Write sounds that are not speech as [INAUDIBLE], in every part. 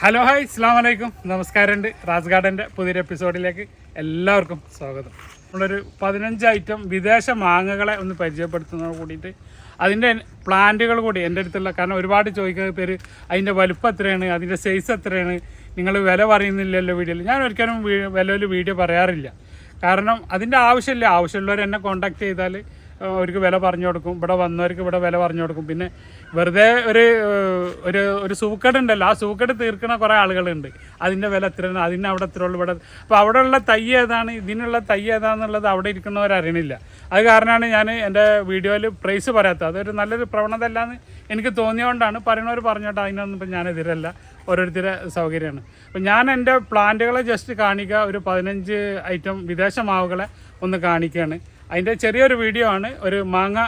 Hello hi ഇസ്ലാം വലൈക്കും നമസ്കാരമുണ്ട്. Ras ഗാർഡന്റെ പുതിയൊരു എപ്പിസോഡിലേക്ക് എല്ലാവർക്കും സ്വാഗതം. നമ്മളൊരു പതിനഞ്ച് ഐറ്റം വിദേശ മാങ്ങകളെ ഒന്ന് പരിചയപ്പെടുത്തുന്നതോട് കൂടിയിട്ട് അതിന്റെ പ്ലാന്റുകൾ കൂടി എന്റെ അടുത്തുള്ള കാരണം ഒരുപാട് ചോദിക്കുന്ന പേര് അതിന്റെ വലുപ്പം എത്രയാണ്? അതിന്റെ സൈസ് എത്രയാണ്? നിങ്ങൾ വില പറയുന്നില്ലല്ലോ വീഡിയോയിൽ. ഞാൻ ഒരിക്കലും വിലയിൽ വീഡിയോ പറയാറില്ല. കാരണം അതിന്റെ ആവശ്യമില്ല. ആവശ്യമുള്ളവർ എന്നെ കോൺടാക്ട് ചെയ്താൽ അവർക്ക് വില പറഞ്ഞു കൊടുക്കും. ഇവിടെ വന്നവർക്ക് ഇവിടെ വില പറഞ്ഞു കൊടുക്കും. പിന്നെ വെറുതെ ഒരു ഒരു ഒരു സൂക്കട് ഉണ്ടല്ലോ. ആ സൂക്കട് തീർക്കുന്ന കുറേ ആളുകളുണ്ട്. അതിന്റെ വില എത്രയാണ് അതിന് അവിടെ എത്ര ഉള്ളു? ഇവിടെ അപ്പോൾ ഉള്ള തൈ ഏതാണ്? ഇതിനുള്ള തൈ ഏതാണെന്നുള്ളത് അവിടെ ഇരിക്കുന്നവർ അറിയണില്ല. അത് കാരണമാണ് ഞാൻ എന്റെ വീഡിയോയിൽ പ്രൈസ് പറയാത്തത്. അതൊരു നല്ലൊരു പ്രവണത അല്ലാന്ന് എനിക്ക് തോന്നിയതുകൊണ്ടാണ് പറയണവർ പറഞ്ഞോട്ടെ അതിനൊന്നും ഇപ്പം ഞാൻ എതിരല്ല. ഓരോരുത്തരുടെ സൗകര്യമാണ്. അപ്പം ഞാൻ എന്റെ പ്ലാന്റുകളെ ജസ്റ്റ് കാണിക്കുക. ഒരു പതിനഞ്ച് ഐറ്റം വിദേശ മാവുകളെ ഒന്ന് കാണിക്കുകയാണ്. അതിന്റെ ചെറിയൊരു വീഡിയോ ആണ്. ഒരു മാങ്ങ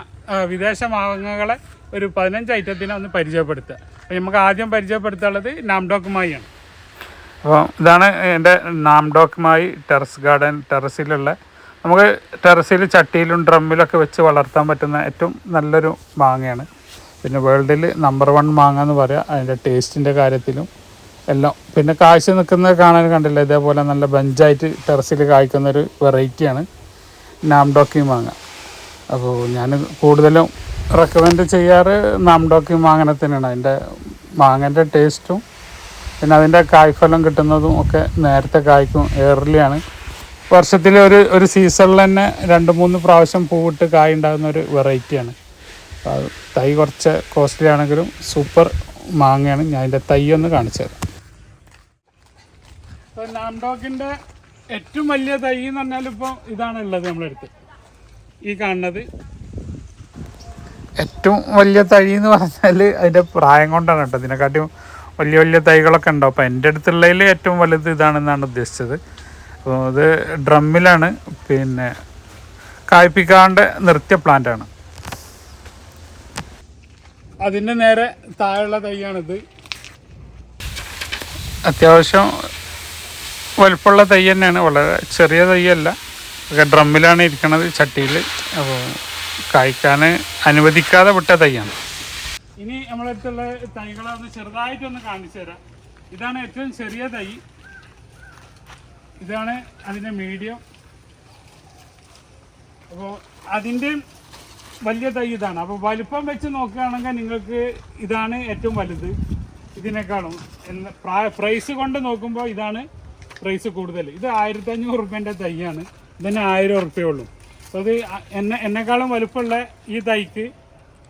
വിദേശ മാങ്ങകളെ ഒരു പതിനഞ്ച് ഐറ്റത്തിനെ ഒന്ന് പരിചയപ്പെടുത്തുക. അപ്പം നമുക്ക് ആദ്യം പരിചയപ്പെടുത്താനുള്ളത് നാംഡോക്കുമായിയാണ് അപ്പോൾ ഇതാണ് എന്റെ നാംഡോക്കുമായി ടെറസ് ഗാർഡൻ ടെറസിലുള്ള നമുക്ക് ടെറസിൽ ചട്ടിയിലും ഡ്രമ്മിലൊക്കെ വെച്ച് വളർത്താൻ പറ്റുന്ന ഏറ്റവും നല്ലൊരു മാങ്ങയാണ്. പിന്നെ വേൾഡിൽ നമ്പർ വൺ മാങ്ങ എന്ന് പറയാം. അതിന്റെ ടേസ്റ്റിന്റെ കാര്യത്തിലും എല്ലാം. പിന്നെ കാഴ്ച നിൽക്കുന്നത് കാണാൻ കണ്ടില്ല? ഇതേപോലെ നല്ല ബഞ്ചായിട്ട് ടെറസിൽ കായ്ക്കുന്ന ഒരു വെറൈറ്റിയാണ് നാംഡോക്കി മാങ്ങ അപ്പോൾ ഞാൻ കൂടുതലും റെക്കമെൻഡ് ചെയ്യാറ് നാംഡോക്കി മാങ്ങനെ തന്നെയാണ്. അതിന്റെ മാങ്ങന്റെ ടേസ്റ്റും പിന്നെ അതിന്റെ കായ്ഫലം കിട്ടുന്നതും ഒക്കെ നേരത്തെ കായ്ക്കും ഏർലിയാണ് വർഷത്തിൽ ഒരു ഒരു സീസണിൽ തന്നെ രണ്ട് മൂന്ന് പ്രാവശ്യം പൂവിട്ട് കായ ഉണ്ടാകുന്ന ഒരു വെറൈറ്റിയാണ് അത് തൈ കുറച്ച് കോസ്റ്റ്ലി ആണെങ്കിലും സൂപ്പർ മാങ്ങയാണ്. ഞാൻ അതിന്റെ തൈ ഒന്ന് കാണിച്ചു തരാം ഇപ്പോൾ നാംഡോക്കിന്റെ ഏറ്റവും വലിയ തൈ എന്ന് പറഞ്ഞാൽ ഇപ്പോൾ ഇതാണ് ഉള്ളത് നമ്മളടുത്ത് ഈ കാണുന്നത്. ഏറ്റവും വലിയ തൈ എന്ന് പറഞ്ഞാൽ അതിന്റെ പ്രായം കൊണ്ടാണ് കേട്ടോ. ഇതിനെക്കാട്ടിയും വലിയ വലിയ തൈകളൊക്കെ ഉണ്ടോ. അപ്പോൾ എന്റെ അടുത്തുള്ളതിൽ ഏറ്റവും വലുത് ഇതാണെന്നാണ് ഉദ്ദേശിച്ചത്. അപ്പോൾ ഇത് ഡ്രമ്മിലാണ്. പിന്നെ കായ്പിക്കാണ്ട് നിർത്തിയ പ്ലാന്റാണ് അതിന്റെ നേരെ താഴെയുള്ള തൈയാണിത്. അത്യാവശ്യം വലുപ്പമുള്ള തൈ തന്നെയാണ് വളരെ ചെറിയ തൈയല്ല ഒക്കെ ഡ്രമ്മിലാണ് ഇരിക്കുന്നത് ചട്ടിയിൽ. അപ്പോൾ കായ്ക്കാൻ അനുവദിക്കാതെ വിട്ട തൈയാണ് ഇനി നമ്മളടുത്തുള്ള തൈകളൊന്ന് ചെറുതായിട്ടൊന്ന് കാണിച്ചു തരാം. ഇതാണ് ഏറ്റവും ചെറിയ തൈ. ഇതാണ് അതിന്റെ മീഡിയം. അപ്പോൾ അതിന്റെയും വലിയ തൈ ഇതാണ്. അപ്പോൾ വലുപ്പം വെച്ച് നോക്കുകയാണെങ്കിൽ നിങ്ങൾക്ക് ഇതാണ് ഏറ്റവും വലുത്. ഇതിനേക്കാളും. എന്ന പ്രൈസ് കൊണ്ട് നോക്കുമ്പോൾ ഇതാണ് പ്രൈസ് കൂടുതൽ. ഇത് ആയിരത്തി അഞ്ഞൂറ് റുപ്യന്റെ തൈയാണ്. ഇതിന് ആയിരം ഉറുപ്പ്യേ ഉള്ളൂ. അപ്പോൾ ഇത് അ- എന്നെ എന്നെക്കാളും വലുപ്പമുള്ള ഈ തൈക്ക്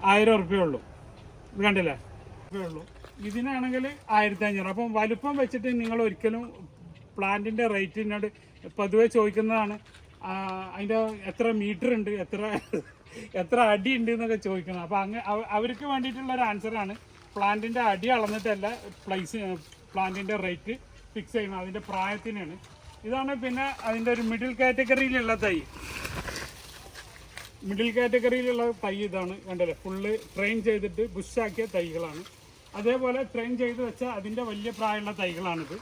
ആയിരം ഉറുപ്പ്യേ ഉള്ളൂ. ഇത് കണ്ടില്ലേ? ഉള്ളൂ. ഇതിനാണെങ്കിൽ ആയിരത്തി അഞ്ഞൂറ് അപ്പം വലുപ്പം വെച്ചിട്ട് നിങ്ങൾ ഒരിക്കലും പ്ലാന്റിന്റെ റേറ്റിനോട് പൊതുവെ ചോദിക്കുന്നതാണ്. അതിന്റെ എത്ര മീറ്റർ ഉണ്ട് എത്ര എത്ര അടി ഉണ്ട് എന്നൊക്കെ ചോദിക്കണം. അപ്പോൾ അങ്ങ് അവർക്ക് വേണ്ടിയിട്ടുള്ള ഒരു ആൻസറാണ് പ്ലാന്റിന്റെ അടി അളന്നിട്ടല്ല പ്ലേസ് പ്ലാന്റിന്റെ റേറ്റ് ഫിക്സ് ചെയ്യുന്നത്. അതിന്റെ പ്രായത്തിനാണ്. ഇതാണ് പിന്നെ അതിന്റെ ഒരു മിഡിൽ കാറ്റഗറിയിലുള്ള തൈ. മിഡിൽ കാറ്റഗറിയിലുള്ള തൈ ഇതാണ് കണ്ടല്ലേ? ഫുള്ള് ട്രെയിൻ ചെയ്തിട്ട് ബുഷാക്കിയ തൈകളാണ്. അതേപോലെ ട്രെയിൻ ചെയ്ത് വെച്ച അതിന്റെ വലിയ പ്രായമുള്ള തൈകളാണിത്.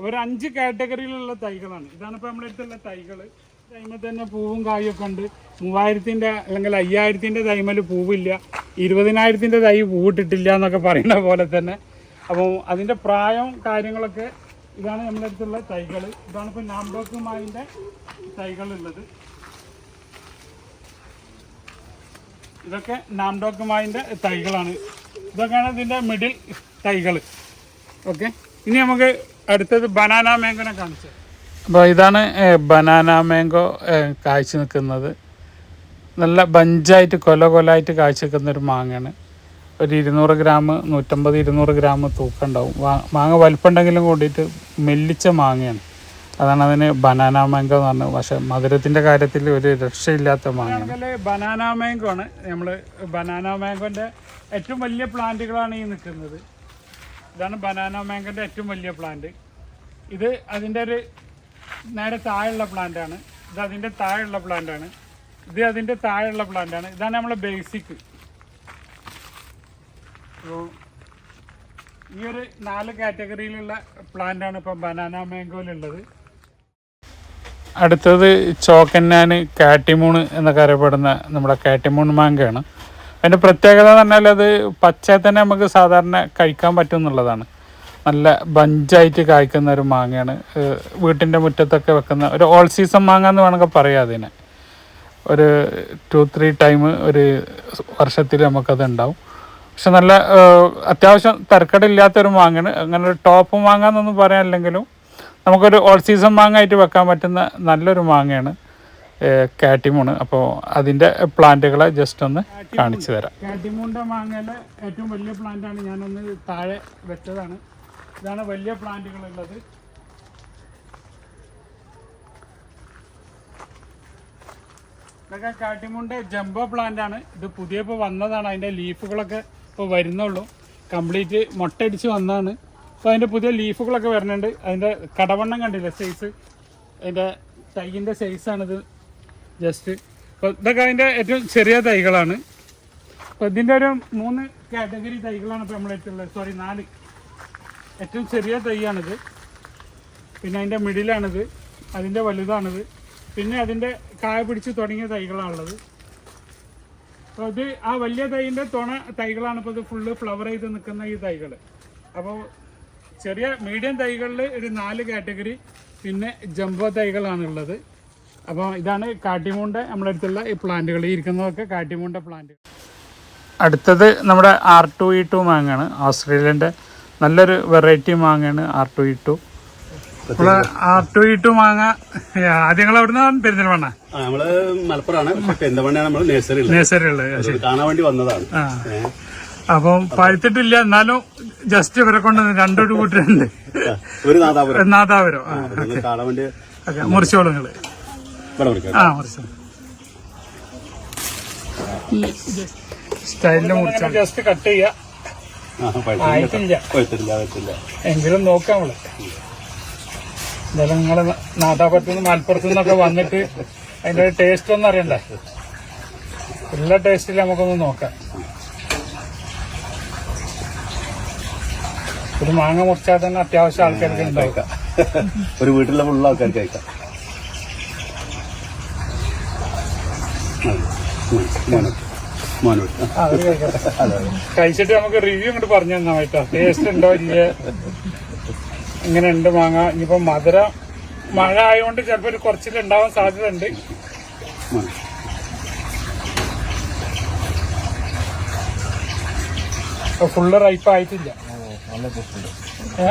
ഒരു അഞ്ച് കാറ്റഗറിയിലുള്ള തൈകളാണ്. ഇതാണ് ഇപ്പോൾ നമ്മുടെ അടുത്തുള്ള തൈകൾ. തൈമ തന്നെ പൂവും കായും ഒക്കെ ഉണ്ട്. മൂവായിരത്തിന്റെ അല്ലെങ്കിൽ അയ്യായിരത്തിന്റെ തൈമൽ പൂവില്ല. ഇരുപതിനായിരത്തിന്റെ തൈ പൂവിട്ടിട്ടില്ല എന്നൊക്കെ പറയുന്ന പോലെ തന്നെ അപ്പോൾ അതിന്റെ പ്രായം കാര്യങ്ങളൊക്കെ ഇതാണ് നമ്മുടെ അടുത്തുള്ള തൈകൾ. ഇതാണ് ഇപ്പോൾ നാംബോക്കുമായിന്റെ തൈകളുള്ളത്. ഇതൊക്കെ നാംഡോക്കുമായിന്റെ തൈകളാണ്. ഇതൊക്കെയാണ് ഇതിന്റെ മിഡിൽ തൈകൾ. ഓക്കെ? ഇനി നമുക്ക് അടുത്തത് ബനാന മാങ്കോനെ കാണിച്ചു അപ്പോൾ ഇതാണ് ബനാന മാങ്കോ കാഴ്ച നിൽക്കുന്നത്. നല്ല ബഞ്ചായിട്ട് കൊല കൊലായിട്ട് കാഴ്ച നിൽക്കുന്ന ഒരു മാങ്ങയാണ്. ഒരു ഇരുന്നൂറ് ഗ്രാം നൂറ്റമ്പത് ഇരുന്നൂറ് ഗ്രാം തൂക്കം ഉണ്ടാവും. മാങ്ങ വലിപ്പമുണ്ടെങ്കിലും കൂടിയിട്ട് മെല്ലിച്ച മാങ്ങയാണ്. അതാണ് അതിന് ബനാന മാങ്കോ എന്ന് പറഞ്ഞത്. പക്ഷെ മധുരത്തിന്റെ കാര്യത്തിൽ ഒരു രക്ഷയില്ലാത്ത മാങ്ങ ബനാന മാങ്കോ ആണ്. നമ്മൾ ബനാന മാങ്കോന്റെ ഏറ്റവും വലിയ പ്ലാന്റുകളാണ് ഈ നിൽക്കുന്നത്. ഇതാണ് ബനാന മാങ്കോന്റെ ഏറ്റവും വലിയ പ്ലാന്റ്. ഇത് അതിന്റെ ഒരു നേരെ താഴെയുള്ള പ്ലാന്റാണ്. ഇത് അതിന്റെ താഴെയുള്ള പ്ലാന്റാണ്. ഇത് അതിന്റെ താഴെയുള്ള പ്ലാന്റാണ്. ഇതാണ് നമ്മളെ ബേസിക് ഈ ഒരു നാല് കാറ്റഗറിയിലുള്ള പ്ലാന്റ് ആണ് ഇപ്പം ബനാന മാംഗോയിലുള്ളത് അടുത്തത് ചോക്കന്നാൻ കാറ്റിമൂൺ എന്നൊക്കെ അറിയപ്പെടുന്ന നമ്മുടെ കാറ്റിമൂൺ മാങ്കയാണ് അതിന്റെ പ്രത്യേകത എന്ന് പറഞ്ഞാൽ അത് പച്ചയെ തന്നെ നമുക്ക് സാധാരണ കഴിക്കാൻ പറ്റും എന്നുള്ളതാണ്. നല്ല ബഞ്ചായിട്ട് കായ്ക്കുന്ന ഒരു മാങ്ങയാണ്. വീട്ടിന്റെ മുറ്റത്തൊക്കെ വെക്കുന്ന ഒരു ഓൾ സീസൺ മാങ്ങ എന്ന് വേണമെങ്കിൽ പറയാം അതിനെ. ഒരു ടു ത്രീ ടൈം ഒരു വർഷത്തിൽ നമുക്കത് ഉണ്ടാവും. പക്ഷെ നല്ല അത്യാവശ്യം തരക്കടില്ലാത്തൊരു മാങ്ങയാണ്. അങ്ങനെ ഒരു ടോപ്പ് മാങ്ങ എന്നൊന്നും പറയാനില്ലെങ്കിലും നമുക്കൊരു ഓൾ സീസൺ മാങ്ങ ആയിട്ട് വെക്കാൻ പറ്റുന്ന നല്ലൊരു മാങ്ങയാണ് കാറ്റിമൂണ് അപ്പോൾ അതിന്റെ പ്ലാന്റുകളെ ജസ്റ്റ് ഒന്ന് കാണിച്ചു തരാം. കാറ്റിമൂണിന്റെ മാങ്ങയിലെ ഏറ്റവും വലിയ പ്ലാന്റാണ് ഞാനൊന്ന് താഴെ വെച്ചതാണ്. ഇതാണ് വലിയ പ്ലാന്റുകളുള്ളത്. ഇതൊക്കെ കാട്ടിമുണ്ട് ജംബോ പ്ലാന്റ് ആണ് ഇത് പുതിയ ഇപ്പോൾ വന്നതാണ്. അതിന്റെ ലീഫുകളൊക്കെ ഇപ്പോൾ വരുന്നുള്ളൂ. കംപ്ലീറ്റ് മുട്ടയടിച്ച് വന്നാണ്. അപ്പോൾ അതിന്റെ പുതിയ ലീഫുകളൊക്കെ വരുന്നുണ്ട് അതിന്റെ കടവണ്ണം കണ്ടില്ല സൈസ് അതിന്റെ തൈയിന്റെ സൈസാണിത് ജസ്റ്റ് അപ്പോൾ ഇതൊക്കെ അതിന്റെ ഏറ്റവും ചെറിയ തൈകളാണ്. അപ്പോൾ ഇതിന്റെ ഒരു മൂന്ന് കാറ്റഗറി തൈകളാണ് ഇപ്പോൾ നമ്മളെടുത്തുള്ളത് സോറി നാല്. ഏറ്റവും ചെറിയ തൈയാണിത്. പിന്നെ അതിന്റെ മിഡിലാണിത് അതിന്റെ വലുതാണിത്. പിന്നെ അതിന്റെ കായ പിടിച്ച് തുടങ്ങിയ തൈകളാണുള്ളത്. അപ്പോൾ ഇത് ആ വലിയ തൈന്റെ തുണ തൈകളാണ് ഇപ്പോൾ ഇത് ഫുള്ള് ഫ്ലവർ ചെയ്ത് നിൽക്കുന്ന ഈ തൈകൾ. അപ്പോൾ ചെറിയ മീഡിയം തൈകളിൽ ഒരു നാല് കാറ്റഗറി പിന്നെ ജംബോ തൈകളാണ് ഉള്ളത് അപ്പോൾ ഇതാണ് കാട്ടിമൂണ്ട നമ്മുടെ അടുത്തുള്ള ഈ പ്ലാന്റുകൾ. ഇരിക്കുന്നതൊക്കെ കാട്ടിമൂണ്ട പ്ലാന്റ് അടുത്തത് നമ്മുടെ ആർ ടു ഇ ടു മാങ്ങയാണ് ഓസ്ട്രേലിയന്റെ നല്ലൊരു വെറൈറ്റി മാങ്ങയാണ് ആർ ടു ഇ ടു നമ്മൾ ടു ഇ ടു മാങ്ങ ആദ്യങ്ങൾ അവിടുന്ന് പെരുന്തൽമണ്ണ. ആ, നമ്മൾ മലപ്പുറമാണ്. നമ്മൾ നഴ്സറി നേഴ്സറി ഉള്ളത് കാണാൻ വേണ്ടി വന്നതാണ്. അപ്പം പഴുത്തിട്ടില്ല എന്നാലും ജസ്റ്റ് ഇവരെ കൊണ്ട് രണ്ടൊരു കൂട്ടരുണ്ട്. ഒരു നാദാപുരം. നാദാപുരം. ആ കാണാൻ വേണ്ടി മുറിച്ചോളൂ നിങ്ങൾ. ഇവിടെ വിളിക്കാം ആ മുറിച്ചോളൂ. സ്റ്റൈലിൽ മുറിച്ചോളൂ ജസ്റ്റ് കട്ട് ചെയ്യാ. എങ്കിലും നോക്കാം നമ്മൾ. എന്തായാലും നിങ്ങൾ നാദാപുരത്തു നിന്ന് മലപ്പുറത്തു നിന്നൊക്കെ വന്നിട്ട് അതിന്റെ ടേസ്റ്റ് ഒന്നും അറിയണ്ടേ. എല്ലാ ടേസ്റ്റിലും നമുക്കൊന്ന് നോക്കാം. ഒരു മാങ്ങ മുറിച്ചാൽ തന്നെ അത്യാവശ്യം ആൾക്കാർക്ക് ഉണ്ടായിക്കാം ഒരു വീട്ടിലെ ഫുള്ള ആൾക്കാർക്ക് കഴിക്കാം. കഴിച്ചിട്ട് നമുക്ക് റിവ്യൂ ഇങ്ങോട്ട് പറഞ്ഞു തന്നാ കേട്ടോ ടേസ്റ്റ് ഉണ്ടോ ഇല്ല? ഇങ്ങനെ ഉണ്ട് മാങ്ങ. ഇനിയിപ്പോ മധുര മഴ ആയതുകൊണ്ട് ചിലപ്പോ ഒരു കുറച്ചിൽ ഉണ്ടാവാൻ സാധ്യത ഉണ്ട് മോനോ ഫുള്ള് റൈപ്പ് ആയിട്ടില്ല. ഏ?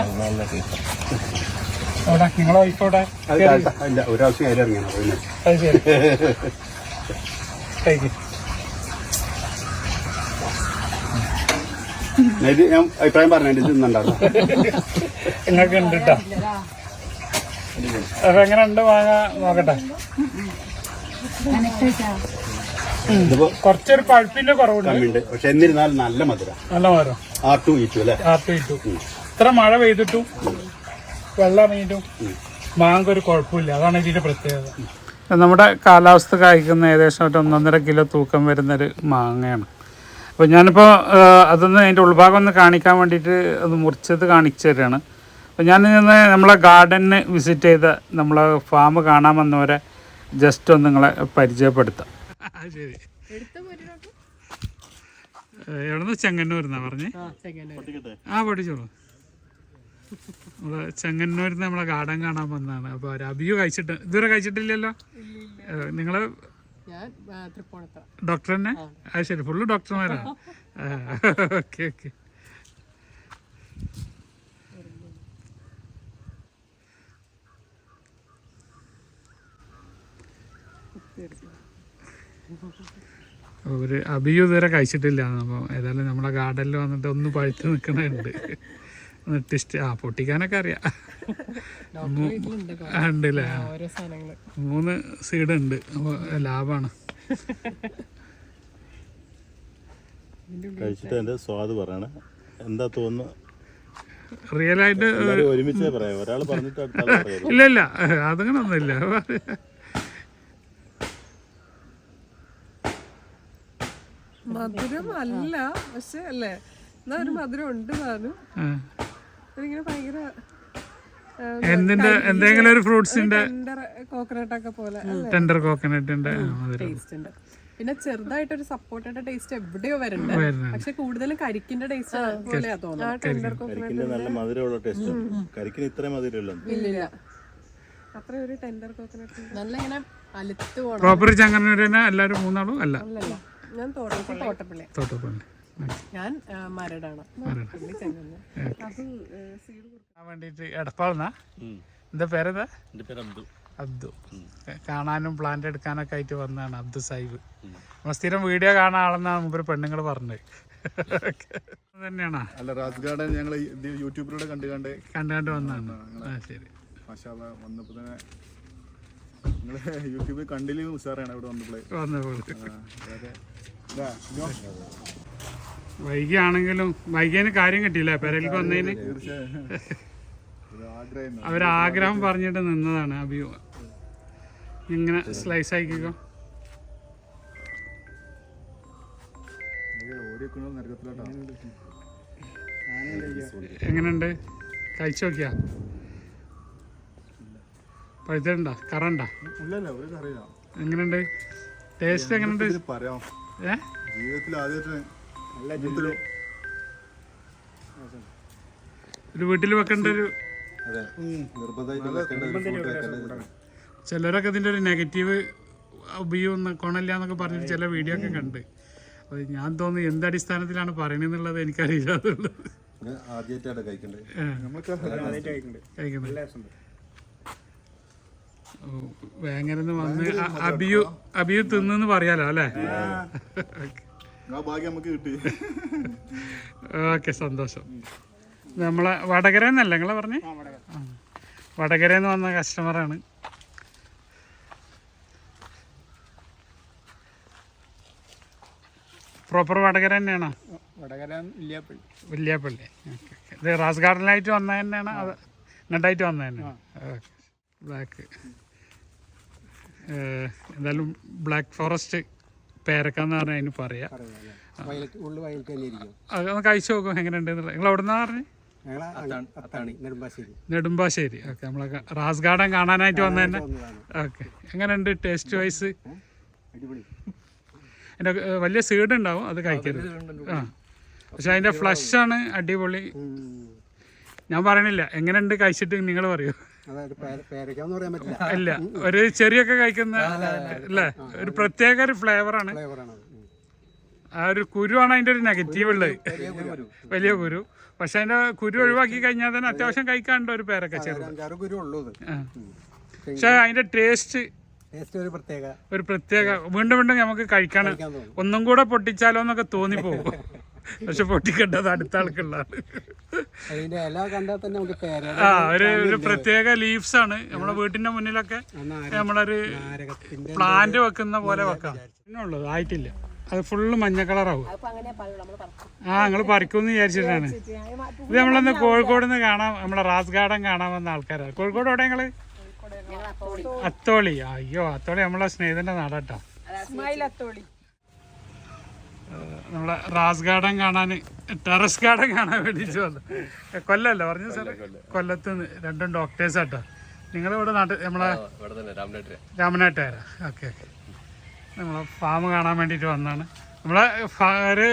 എവിടെ? നിങ്ങളെ വൈഫ് എവിടെ? അത് കാട്ടാ- ഇല്ല ഒരാവശ്യം കയറി [LAUGHS] ഞാൻ അഭിപ്രായം പറഞ്ഞു നിങ്ങൾക്ക് ഉണ്ട് കേട്ടോ അപ്പൊ എങ്ങനെ ഉണ്ട് മാങ്ങ? നോക്കട്ടെ. കുറച്ചൊരു പഴുപ്പിന്റെ കുറവുണ്ട്. പക്ഷെ എന്നിരുന്നാലും നല്ല മധുരം. നല്ല മധുരം. ആർ ടു ഈറ്റു അല്ലേ? R two E two. ഇത്ര മഴ പെയ്തിട്ടു വെള്ളം ഇറങ്ങിയിട്ടും മാങ്ങ ഒരു കുഴപ്പമില്ല. അതാണ് ഇതിന്റെ പ്രത്യേകത. നമ്മുടെ കാലാവസ്ഥ കായ്ക്കുന്ന ഏകദേശം ഒരു ഒന്നൊന്നര കിലോ തൂക്കം വരുന്നൊരു മാങ്ങയാണ്. അപ്പോൾ ഞാനിപ്പോൾ അതൊന്ന് അതിന്റെ ഉൾഭാഗം ഒന്ന് കാണിക്കാൻ വേണ്ടിയിട്ട് അത് മുറിച്ചത് കാണിച്ചു തരികയാണ് അപ്പോൾ ഞാൻ ഇന്ന് നമ്മളെ ഗാർഡനിന് വിസിറ്റ് ചെയ്ത നമ്മളെ ഫാം കാണാൻ വന്നവരെ ജസ്റ്റ് ഒന്ന് നിങ്ങളെ പരിചയപ്പെടുത്താം. ശരി. ചെങ്ങന്നൂർന്നാ പറഞ്ഞേ? ആ പഠിച്ചോളൂ നമ്മൾ ചെങ്ങന്നൂരിൽ നിന്ന് നമ്മളെ ഗാർഡൻ കാണാൻ വന്നതാണ്. അപ്പോൾ ഒരു അബിയു കഴിച്ചിട്ട് ഇതുവരെ കഴിച്ചിട്ടില്ലല്ലോ? നിങ്ങൾ ഞാൻ ആ, തൃപ്പൂണിത്തുറ. ഡോക്ടർ തന്നെ അത് ശരി ഫുള്ള് ഡോക്ടർമാരാണ് [LAUGHS] ഓക്കെ ഓക്കെ. ഒരു അഭിയു ഇതുവരെ കഴിച്ചിട്ടില്ല. അപ്പോൾ ഏതായാലും നമ്മളെ ഗാർഡനിൽ വന്നിട്ട് ഒന്ന് പഴുത്ത് നിൽക്കണുണ്ട് ഒന്ന് ടെസ്റ്റ് ആ പൊട്ടിക്കാനൊക്കെ അറിയാം. ഉണ്ടല്ലേ? മൂന്ന് സീഡ് ഉണ്ട് അപ്പോൾ ലാഭമാണ് കഴിച്ചിട്ട് എന്റെ സ്വാദ് പറയണേ. എന്താ തോന്നുന്നു? റിയൽ ആയിട്ട് ഒരുമിച്ച് പറയാം ഒരാൾ പറഞ്ഞിട്ട് ഇല്ല ഇല്ല. അതങ്ങനെ ഒന്നുമില്ല. മധുരം അല്ല. പക്ഷെ അല്ലേ? എന്നാ ഒരു മധുരം ഉണ്ട് താനും. ഇതിങ്ങനെ ഭയങ്കര എന്തിന്റെ എന്തെങ്കിലും ഒരു ഫ്രൂട്ട്സിന്റെ ടെൻഡർ കോക്കനട്ട് ഒക്കെ പോലെ ടെൻഡർ കോക്കനട്ടിന്റെ മധുരം. ടേസ്റ്റ് ഉണ്ട് പിന്നെ ചെറുതായിട്ടൊരു സപ്പോർട്ടയുടെ ടേസ്റ്റ് എവിടെയോ വരുന്നുണ്ട്. പക്ഷെ കൂടുതലും കരിക്കിന്റെ ടേസ്റ്റ് പോലെയാ തോന്നുന്നത് കരിക്കിന്റെ നല്ല മധുരമുള്ള ടേസ്റ്റ് കരിക്കിന് മധുരമല്ലോ അത്ര ഒരു ടെൻഡർ കോക്കനട്ട് നല്ല ഇങ്ങനെ അലുത്ത് പോണം. പ്രോപ്പർ ചങ്ങനൂരനെ എല്ലാവരും മൂന്നാളും അല്ല? ഞാൻ തോട്ടം തോട്ടപ്പള്ളി. തോട്ടപ്പള്ളി. ഞാൻ മരടാണ്. എടപ്പാളെന്നാ? എന്താ പേരെന്താ? അബ്ദു. കാണാനും പ്ലാന്റ് എടുക്കാനൊക്കെ ആയിട്ട് വന്നതാണ് അബ്ദു സാഹിബ്. നമ്മൾ സ്ഥിരം വീഡിയോ കാണാൻ ആളെന്നാണ് മുമ്പ് പെണ്ണുങ്ങൾ പറഞ്ഞത്. തന്നെയാണോ? അല്ല ഗാർഡൻ ഞങ്ങൾ യൂട്യൂബിലൂടെ കണ്ട് കണ്ട് കണ്ടു കണ്ട് വന്നതാണ് ആ ശരി. മാഷാല്ല വന്നപ്പോൾ തന്നെ യൂട്യൂബിൽ കണ്ടില്ല ഉഷാറാണ് ഇവിടെ വന്നപ്പോൾ ഇതോ. വൈകിയാണെങ്കിലും വൈകിയതിന് കാര്യം കിട്ടിയില്ല. പെരലിക്ക് വന്നതിന് അവരാഗ്രഹം പറഞ്ഞിട്ട് നിന്നതാണ് അഭിയു ഇങ്ങനെ സ്ലൈസ് ആക്കിക്കോ. എങ്ങനെയുണ്ട്? കഴിച്ചു നോക്കിയാ? പഴുതണ്ട കറണ്ട? എങ്ങനെയുണ്ട്? ടേസ്റ്റ് എങ്ങനെയുണ്ട്? പറയാം ജീവിതത്തിൽ ആദ്യമായിട്ട് ഒരു ഒരു വീട്ടിൽ വെക്കേണ്ട ഒരു ചിലരൊക്കെ ഇതിന്റെ ഒരു നെഗറ്റീവ് ഉപയോഗം കൊണല്ല എന്നൊക്കെ പറഞ്ഞിട്ട് ചില വീഡിയോ ഒക്കെ കണ്ട്. അത് ഞാൻ തോന്നുന്നു എന്ത് അടിസ്ഥാനത്തിലാണ് പറയണെന്നുള്ളത് എനിക്കറിയില്ല. വേങ്ങരന്ന് വന്ന് അബിയു അബിയു തിന്നു പറയാലോ അല്ലേ? ഭാഗ്യം നമുക്ക് കിട്ടി. ഓക്കെ സന്തോഷം. നമ്മളെ വടകര എന്നല്ല നിങ്ങളെ പറഞ്ഞേ? വടകര. എന്ന് വന്ന കസ്റ്റമറാണ് പ്രോപ്പർ വടകര തന്നെയാണോ? വടകര ഇല്ലാപ്പള്ളി വല്യാപ്പള്ളി ഓക്കെ ഇത് റാസ് ഗാർഡനിലായിട്ട് വന്നത് തന്നെയാണ്? അത് ഇങ്ങോട്ടായിട്ട് വന്നത് തന്നെയാണ്? ഓക്കെ. ബ്ലാക്ക് എന്തായാലും ബ്ലാക്ക് ഫോറസ്റ്റ് പേരക്കാന്ന് പറഞ്ഞാൽ അതിന് പറയാം. ഒന്ന് കഴിച്ചു നോക്കും എങ്ങനെയുണ്ട് എന്നുള്ളത് നിങ്ങൾ നെടുമ്പാശ്ശേരി. നെടുമ്പാശ്ശേരി. ഓക്കെ നമ്മളെ റാസ് ഗാർഡൻ കാണാനായിട്ട് വന്നത് തന്നെ ഓക്കെ. എങ്ങനെയുണ്ട് ടേസ്റ്റ് വൈസ്? അടിപൊളി. അതിന്റെ വലിയ സീഡ് ഉണ്ടാവും അത് കഴിക്കരുത്. ആ പക്ഷെ അതിന്റെ ഫ്ലഷ് ആണ് അടിപൊളി. ഞാൻ പറയണില്ല എങ്ങനെയുണ്ട് കഴിച്ചിട്ട് നിങ്ങൾ പറയൂ. ഇല്ല ഒരു ചെറിയൊക്കെ കഴിക്കുന്ന അല്ലേ? ഒരു പ്രത്യേക ഒരു ഫ്ലേവറാണ് ആ ഒരു കുരുവാണ് അതിന്റെ ഒരു നെഗറ്റീവ് ഉള്ളത്. വലിയ കുരു പക്ഷെ അതിന്റെ കുരു ഒഴിവാക്കി കഴിഞ്ഞാൽ തന്നെ അത്യാവശ്യം കഴിക്കാണ്ട് ഒരു പേരൊക്കെ ചെറുത് പക്ഷെ അതിന്റെ ടേസ്റ്റ് ഒരു പ്രത്യേക. വീണ്ടും വീണ്ടും നമുക്ക് കഴിക്കാൻ ഒന്നും കൂടെ പൊട്ടിച്ചാലോ എന്നൊക്കെ തോന്നിപ്പോകും [LAUGHS] പക്ഷെ പൊട്ടിക്കേണ്ടത് അടുത്ത ആൾക്കുള്ളതാണ്. അതിന്റെ ഇല കണ്ടാൽ തന്നെ നമുക്ക് പേര ആ ഒരു ഒരു പ്രത്യേക ലീവ്സ് ആണ്. നമ്മുടെ വീട്ടിന്റെ മുന്നിലൊക്കെ നമ്മളൊരു നാരകത്തിന്റെ പ്ലാന്റ് വെക്കുന്ന പോലെ വെക്കാം. പിന്നെ ഉള്ളത് ആയിട്ടില്ല. അത് ഫുള്ള് മഞ്ഞ കളറാവും ആ നിങ്ങൾ പറിക്കുമെന്ന് വിചാരിച്ചിട്ടാണ്. ഇത് നമ്മളന്ന് കോഴിക്കോട് നിന്ന് കാണാം. നമ്മളെ റാസ് ഗാർഡൻ കാണാൻ വന്ന ആൾക്കാരാണ് കോഴിക്കോട് എവിടെ ഞങ്ങൾ അത്തോളി. അയ്യോ അത്തോളി നമ്മളെ സ്നേഹിതന്റെ നാടാട്ടോ. നമ്മളെ റാസ് ഗാർഡൻ കാണാൻ ടെറസ് ഗാർഡൻ കാണാൻ വേണ്ടിയിട്ട് വന്നു. കൊല്ലല്ല? പറഞ്ഞു സാറേ കൊല്ലത്ത് നിന്ന് രണ്ടും ഡോക്ടേഴ്സ് ആട്ടോ. നിങ്ങൾ ഇവിടെ നാട്ടിൽ നമ്മളെ രാമനാട്ടുകാര. Okay okay. നമ്മളെ ഫാം കാണാൻ വേണ്ടിയിട്ട് വന്നാണ് നമ്മളെ ഒരു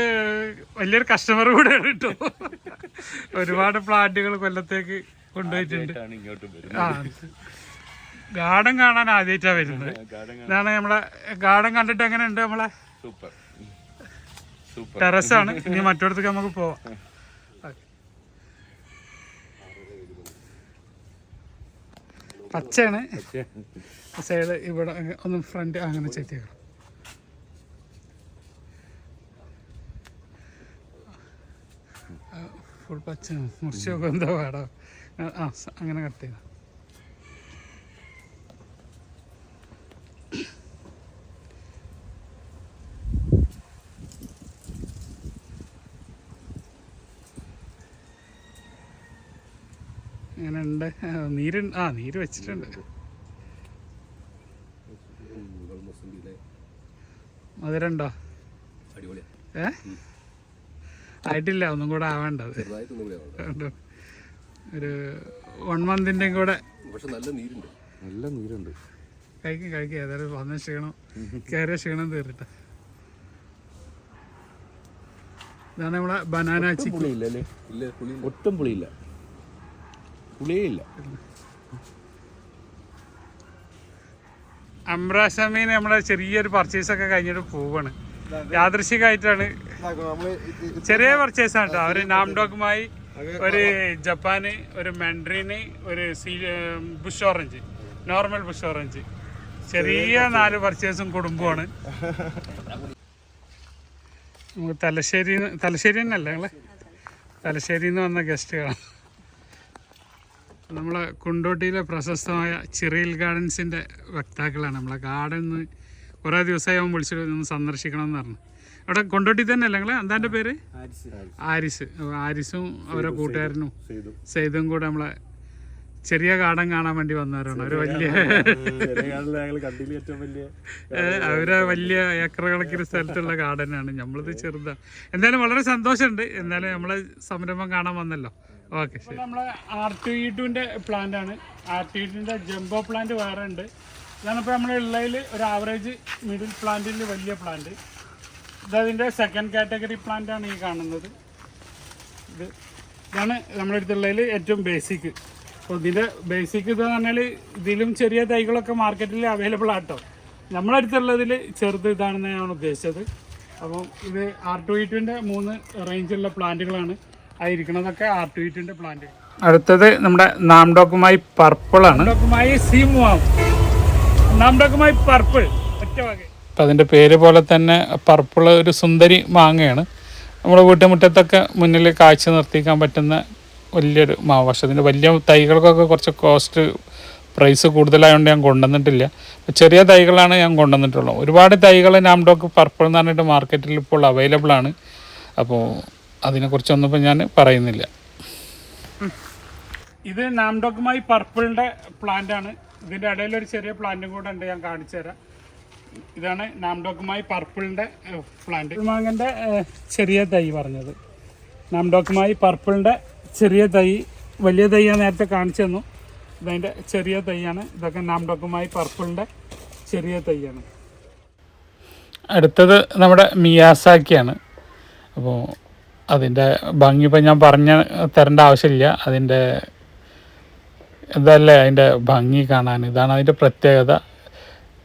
വലിയൊരു കസ്റ്റമർ കൂടെ കിട്ടും. ഒരുപാട് പ്ലാന്റുകൾ കൊല്ലത്തേക്ക് കൊണ്ടുപോയിട്ടുണ്ട്. ആ ഗാർഡൻ കാണാൻ ആദ്യമായിട്ടാണ് വരുന്നത്. ഇതാണ് നമ്മളെ ഗാർഡൻ കണ്ടിട്ട് എങ്ങനെയുണ്ട് നമ്മളെ? സൂപ്പർ. ടെറസാണ്. ഇനി മറ്റൊരിടത്തേക്ക് നമുക്ക് പോവാം. പച്ചയാണ്. സൈഡ് ഇവിടെ ഒന്ന് ഫ്രണ്ട് അങ്ങനെ ചെത്തിയേക്കണം. ഫുൾ പച്ച മുറിച്ച് നോക്കുക എന്താ പാടാ? ആ അങ്ങനെ കട്ട് ചെയ്താ. നീര് ആ നീര് വെച്ചിട്ടുണ്ട്. മധുരണ്ടോ ഏ? ആയിട്ടില്ല ഒന്നും കൂടെ ആവേണ്ടത് ഒരു വൺ മന്തിന്റെ കൂടെ. നല്ല നീരുണ്ട്. കഴിക്കും കഴിക്കും. ഏതായാലും വന്ന ക്ഷീണം. കയറിയ ക്ഷീണം തീർട്ട ഇതാണ് നമ്മളെ ബനാന ചിക്കൻ ഒട്ടും പുളിയില്ല. പുളിയേ ഇല്ല അമ്രാശമീൻ നമ്മളെ ചെറിയൊരു പർച്ചേസ് ഒക്കെ കഴിഞ്ഞിട്ട് പോവാണ്. യാദൃശികമായിട്ടാണ്. ചെറിയ പർച്ചേസ് ആണ് കേട്ടോ അവർ നാംഡോക്കുമായി ഒരു ജപ്പാന് ഒരു മെൻഡ്രീന് ഒരു sea bush orange normal bush orange ചെറിയ നാല് പർച്ചേസും കുടുംബമാണ് തലശ്ശേരി തലശ്ശേരി തന്നെയല്ലേ നിങ്ങൾ? തലശ്ശേരിയിൽ നിന്ന് വന്ന ഗസ്റ്റുകളാണ് നമ്മളെ കുണ്ടോട്ടിയിലെ പ്രശസ്തമായ ചിറയിൽ ഗാർഡൻസിന്റെ വക്താക്കളാണ്. നമ്മളെ ഗാർഡൻ കുറേ ദിവസമായി അവൻ വിളിച്ചിട്ട് ഒന്ന് സന്ദർശിക്കണം എന്ന് പറഞ്ഞു. അവിടെ കൊണ്ടോട്ടി തന്നെ അല്ലേ നിങ്ങളെ എന്താ പേര്? ആരിസ് ആരിസും. അവരെ കൂട്ടുകാരനും സെയ്തും കൂടെ നമ്മളെ ചെറിയ ഗാർഡൻ കാണാൻ വേണ്ടി വന്നവരാണ്. ഒരു വലിയ അവരെ വലിയ ഏക്കർ കണക്കിന് സ്ഥലത്തുള്ള ഗാർഡനാണ്. നമ്മളിത് ചെറുതാണ് എന്തായാലും വളരെ സന്തോഷമുണ്ട്. എന്തായാലും നമ്മളെ സംരംഭം കാണാൻ വന്നല്ലോ. ഓക്കെ നമ്മളെ ആർ ടു ഇ ടുവിന്റെ പ്ലാന്റ് ആണ്. R two E jumbo plant വേറെ ഉണ്ട്. ഇതാണിപ്പോൾ നമ്മുടെ ഉള്ളതിൽ ഒരു ആവറേജ് മിഡിൽ പ്ലാന്റിൽ വലിയ പ്ലാന്റ് ഇത് ഇതതിന്റെ സെക്കൻഡ് കാറ്റഗറി പ്ലാന്റ് ആണ് ഈ കാണുന്നത്. ഇത് ഇതാണ് നമ്മുടെ അടുത്തുള്ളതിൽ ഏറ്റവും ബേസിക് അപ്പോൾ ഇതിന്റെ ബേസിക് ഇത് പറഞ്ഞാൽ ഇതിലും ചെറിയ തൈകളൊക്കെ മാർക്കറ്റിൽ അവൈലബിൾ ആട്ടോ. നമ്മുടെ അടുത്തുള്ളതിൽ ചെറുത് ഇതാണെന്ന് ഞാൻ ഉദ്ദേശിച്ചത്. അപ്പം ഇത് ആർ ടു ഇ ടുവിന്റെ മൂന്ന് റേഞ്ചുള്ള പ്ലാന്റുകളാണ് ആയിരിക്കണതൊക്കെ ആർ ടു പ്ലാന്റ് അടുത്തത് നമ്മുടെ നാംഡോക്കുമായി നാംഡോക്കുമായി സീമുവാം നാംഡോക്കുമായി പർപ്പിൾ ഒറ്റ വക. അതിന്റെ പേര് പോലെ തന്നെ പർപ്പിൾ ഒരു സുന്ദരി മാങ്ങയാണ്. നമ്മുടെ വീട്ടുമുറ്റത്തൊക്കെ മുന്നിൽ കാഴ്ച നിർത്തിക്കാൻ പറ്റുന്ന വലിയൊരു മാവ് പക്ഷെ അതിന്റെ വലിയ തൈകൾക്കൊക്കെ കുറച്ച് കോസ്റ്റ് പ്രൈസ് കൂടുതലായതുകൊണ്ട് ഞാൻ കൊണ്ടുവന്നിട്ടില്ല. ചെറിയ തൈകളാണ് ഞാൻ കൊണ്ടുവന്നിട്ടുള്ളത്. ഒരുപാട് തൈകൾ നാംഡോക്ക് പർപ്പിൾ എന്ന് പറഞ്ഞിട്ട് മാർക്കറ്റിൽ ഇപ്പോൾ അവൈലബിൾ ആണ്. അപ്പോൾ അതിനെക്കുറിച്ചൊന്നും ഇപ്പോൾ ഞാൻ പറയുന്നില്ല. ഇത് നാംഡോക്കുമായി പർപ്പിളിന്റെ പ്ലാന്റ് ആണ് ഇതിന്റെ ഇടയിൽ ഒരു ചെറിയ പ്ലാന്റും കൂടെ ഉണ്ട് ഞാൻ കാണിച്ചു തരാം. ഇതാണ് നാംഡോക്കുമായി പർപ്പിളിന്റെ പ്ലാന്റ്. മാങ്ങന്റെ ചെറിയ തൈ പറഞ്ഞത്. നാംഡോക്കുമായി പർപ്പിളിന്റെ ചെറിയ തൈ വലിയ തൈ ഞാൻ നേരത്തെ കാണിച്ചു തന്നു. ഇതതിന്റെ ചെറിയ തൈയാണ്. ഇതൊക്കെ നാംഡോക്കുമായി പർപ്പിളിന്റെ ചെറിയ തൈയാണ്. അടുത്തത് നമ്മുടെ മിയാസാക്കിയാണ്. അപ്പോൾ അതിന്റെ ഭംഗി ഇപ്പം ഞാൻ പറഞ്ഞ തരേണ്ട ആവശ്യമില്ല. അതിന്റെ ഇതല്ലേ അതിന്റെ ഭംഗി കാണാൻ. ഇതാണ് അതിന്റെ പ്രത്യേകത.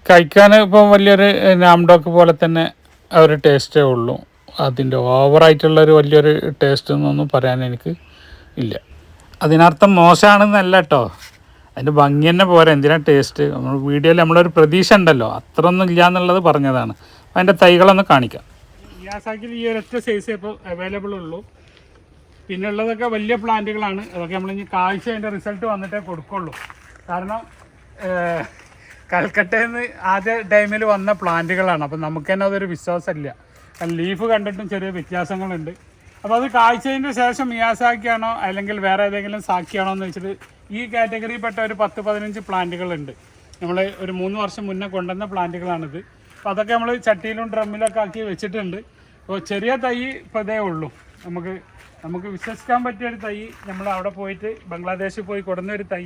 കഴിക്കാൻ ഇപ്പം വലിയൊരു നാംഡോക്ക് പോലെ തന്നെ ആ ഒരു ടേസ്റ്റേ ഉള്ളൂ. അതിന്റെ ഓവറായിട്ടുള്ളൊരു വലിയൊരു ടേസ്റ്റ് എന്നൊന്നും പറയാൻ എനിക്ക് ഇല്ല. അതിനർത്ഥം മോശമാണെന്നല്ല കേട്ടോ അതിന്റെ ഭംഗി തന്നെ പോരാ എന്തിനാ ടേസ്റ്റ്? നമ്മൾ വീഡിയോയിൽ നമ്മളൊരു പ്രതീക്ഷ ഉണ്ടല്ലോ. അത്രയൊന്നും ഇല്ല എന്നുള്ളത് പറഞ്ഞതാണ്. അതിന്റെ തൈകളൊന്ന് കാണിക്കാം. യാസാക്കിൽ ഈ ഒരൊറ്റ സൈസ് ഇപ്പോൾ അവൈലബിൾ ഉള്ളൂ. പിന്നെ ഉള്ളതൊക്കെ വലിയ പ്ലാന്റുകളാണ്. അതൊക്കെ നമ്മൾ ഇനി കാഴ്ച അതിന്റെ റിസൾട്ട് വന്നിട്ടേ കൊടുക്കുള്ളൂ. കാരണം കൽക്കട്ടയിൽ നിന്ന് ആദ്യ ടൈമിൽ വന്ന പ്ലാന്റുകളാണ്. അപ്പം നമുക്ക് തന്നെ അതൊരു വിശ്വാസമില്ല. ലീഫ് കണ്ടിട്ടും ചെറിയ വ്യത്യാസങ്ങളുണ്ട്. അപ്പോൾ അത് കാഴ്ചതിന്റെ ശേഷം മിയാസാക്കിയാണോ അല്ലെങ്കിൽ വേറെ ഏതെങ്കിലും സാക്കിയാണോ എന്ന് വെച്ചിട്ട് ഈ കാറ്റഗറിയിൽപ്പെട്ട ഒരു പത്ത് പതിനഞ്ച് പ്ലാന്റുകളുണ്ട്. നമ്മൾ ഒരു മൂന്ന് വർഷം മുന്നേ കൊണ്ടുവന്ന പ്ലാന്റുകളാണിത്. അപ്പോൾ അതൊക്കെ നമ്മൾ ചട്ടിയിലും ഡ്രമ്മിലൊക്കെ ആക്കി വെച്ചിട്ടുണ്ട്. അപ്പോൾ ചെറിയ തൈ ഇപ്പോൾ ഇതേ ഉള്ളൂ. നമുക്ക് നമുക്ക് വിശ്വസിക്കാൻ പറ്റിയ ഒരു തൈ നമ്മൾ അവിടെ പോയിട്ട് ബംഗ്ലാദേശിൽ പോയി കൊടുന്ന ഒരു തൈ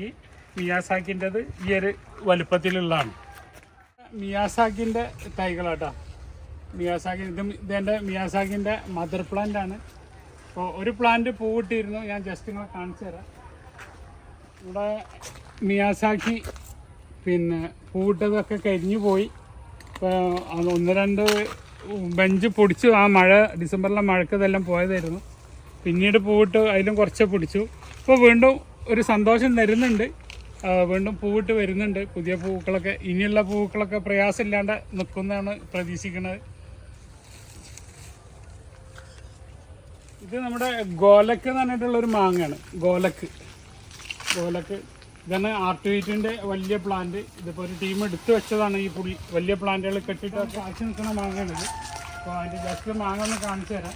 മിയാസാക്കിന്റെത് ഈ ഒരു വലുപ്പത്തിലുള്ളതാണ്. മിയാസാക്കിന്റെ തൈകളാട്ടോ. മിയാസാക്കി ഇത് ഇതെന്റെ മിയാസാക്കിന്റെ മദർ പ്ലാന്റ് ആണ് അപ്പോൾ ഒരു പ്ലാന്റ് പൂവിട്ടിരുന്നു ഞാൻ ജസ്റ്റ് നിങ്ങളെ കാണിച്ചു തരാം. ഇവിടെ മിയാസാക്കി പിന്നെ പൂവിട്ടതൊക്കെ കരിഞ്ഞു പോയി. ഇപ്പോൾ ഒന്ന് രണ്ട് ബെഞ്ച് പൊടിച്ചു ആ മഴ ഡിസംബറിലെ മഴക്ക് ഇതെല്ലാം പോയതായിരുന്നു. പിന്നീട് പൂവിട്ട് അതിലും കുറച്ച് പിടിച്ചു. ഇപ്പോൾ വീണ്ടും ഒരു സന്തോഷം തരുന്നുണ്ട്. വീണ്ടും പൂവിട്ട് വരുന്നുണ്ട്. പുതിയ പൂക്കളൊക്കെ ഇനിയുള്ള പൂക്കളൊക്കെ പ്രയാസമില്ലാണ്ട് നിൽക്കുന്നതാണ് പ്രതീക്ഷിക്കുന്നത്. ഇത് നമ്മുടെ ഗോലക്ക് എന്ന് പറഞ്ഞിട്ടുള്ള ഒരു മാങ്ങയാണ്. ഗോലക്ക്. ഗോലക്ക്. ഇതാണ് ആർട്ടുവീറ്റിന്റെ വലിയ പ്ലാന്റ് ഇതിപ്പോൾ ഒരു ടീം എടുത്തു വെച്ചതാണ് ഈ പുളി. വലിയ പ്ലാന്റുകൾ കെട്ടിട്ട് കാച്ചു നിൽക്കുന്ന മാങ്ങയാണിത് അപ്പോൾ അതിന്റെ ജസ്റ്റ് മാങ്ങ ഒന്ന് കാണിച്ചു തരാം.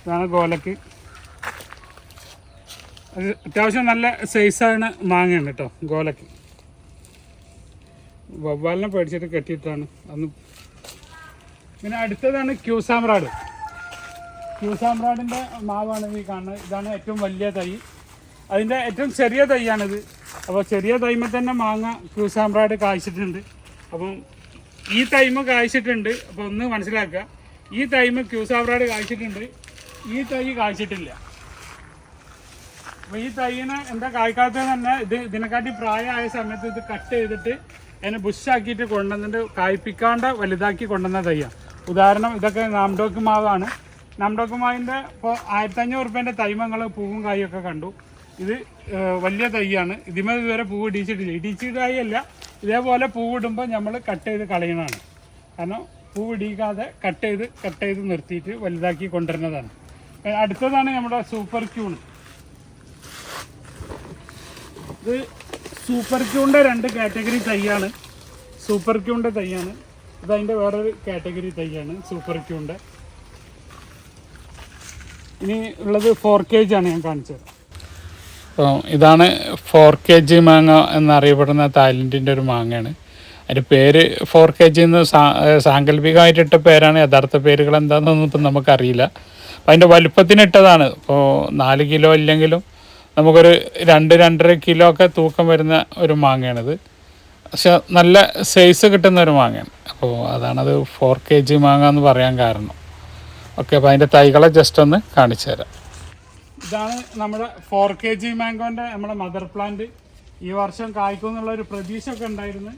ഇതാണ് ഗോലക്ക്. അത് അത്യാവശ്യം നല്ല സൈസാണ് മാങ്ങയാണ് കേട്ടോ ഗോലക്ക്. വവ്വാലിനെ പേടിച്ചിട്ട് കെട്ടിയിട്ടാണ്. അന്ന് പിന്നെ അടുത്തതാണ് ക്യൂസാമ്രാഡ് ക്യൂസാമ്രാഡിന്റെ മാവാണ് ഈ കാണുന്നത്. ഇതാണ് ഏറ്റവും വലിയ തൈ. അതിന്റെ ഏറ്റവും ചെറിയ തൈയാണിത്. അപ്പോൾ ചെറിയ തൈമ തന്നെ മാങ്ങ ക്യൂസാമ്പ്രായിട്ട് കായ്ച്ചിട്ടുണ്ട്. അപ്പം ഈ തൈമ കായ്ച്ചിട്ടുണ്ട്. അപ്പോൾ ഒന്ന് മനസ്സിലാക്കുക. ഈ തൈമ ക്യൂസാമ്പ്രായിട്ട് കായ്ച്ചിട്ടുണ്ട്. ഈ തൈ കായ്ച്ചിട്ടില്ല. അപ്പോൾ ഈ തൈനെ എന്താ കായ്ക്കാത്തത് തന്നെ ഇത് ഇതിനെക്കാട്ടി പ്രായമായ സമയത്ത് ഇത് കട്ട് ചെയ്തിട്ട് അതിനെ ബുഷാക്കിയിട്ട് കൊണ്ടുവന്നിട്ട് കായ്പ്പിക്കാണ്ട് വലുതാക്കി കൊണ്ടുവന്ന തൈയാണ് ഉദാഹരണം ഇതൊക്കെ നാംഡോക്ക് മാവാണ്. നാംഡോക്ക് മാവിന്റെ ഇപ്പോൾ ആയിരത്തഞ്ഞൂറ് റുപ്യേന്റെ തൈമങ്ങൾ പൂവും കായും ഒക്കെ കണ്ടു. ഇത് വലിയ തൈയാണ്. ഇതിമേ ഇതുവരെ പൂവ് ഇടിച്ചിട്ടില്ല. ഇടിച്ചിടായല്ല ഇതേപോലെ പൂവിടുമ്പോൾ നമ്മൾ കട്ട് ചെയ്ത് കളയണതാണ് കാരണം പൂവ് ഇടിക്കാതെ കട്ട് ചെയ്ത് കട്ട് ചെയ്ത് നിർത്തിയിട്ട് വലുതാക്കി കൊണ്ടുവരുന്നതാണ്. അടുത്തതാണ് നമ്മുടെ സൂപ്പർ ക്യൂൺ ഇത് സൂപ്പർ ക്യൂണിന്റെ രണ്ട് കാറ്റഗറി തൈയാണ്. സൂപ്പർ ക്യൂണിന്റെ തൈയാണ്. ഇത് അതിന്റെ വേറൊരു കാറ്റഗറി തൈയാണ് സൂപ്പർ ക്യൂണിന്റെ ഇനി ഉള്ളത് ഫോർ കെ ആണ് ഞാൻ കാണിച്ചത് അപ്പോൾ ഇതാണ് ഫോർ കെ ജി മാങ്ങ എന്നറിയപ്പെടുന്ന തായ്ലൻഡിന്റെ ഒരു മാങ്ങയാണ്. അതിന്റെ പേര് ഫോർ കെ ജി എന്ന് സാ സാങ്കല്പികമായിട്ട് ഇട്ട പേരാണ്. യഥാർത്ഥ പേരുകൾ എന്താണെന്നൊന്നും ഇപ്പം നമുക്കറിയില്ല. അപ്പം അതിന്റെ വലുപ്പത്തിന് ഇട്ടതാണ് ഇപ്പോൾ നാല് കിലോ ഇല്ലെങ്കിലും നമുക്കൊരു രണ്ട് രണ്ടര കിലോ ഒക്കെ തൂക്കം വരുന്ന ഒരു മാങ്ങയാണിത്. പക്ഷെ നല്ല സൈസ് കിട്ടുന്ന ഒരു മാങ്ങയാണ്. അപ്പോൾ അതാണത് ഫോർ കെ ജി മാങ്ങ എന്ന് പറയാൻ കാരണം. ഓക്കെ അപ്പോൾ അതിന്റെ തൈകളെ ജസ്റ്റ് ഒന്ന് കാണിച്ചു തരാം ഇതാണ് നമ്മുടെ ഫോർ കെ ജി മാംഗോന്റെ നമ്മുടെ മദർ പ്ലാന്റ് ഈ വർഷം കായ്ക്കും എന്നുള്ള ഒരു പ്രതീക്ഷ ഒക്കെ ഉണ്ടായിരുന്നു.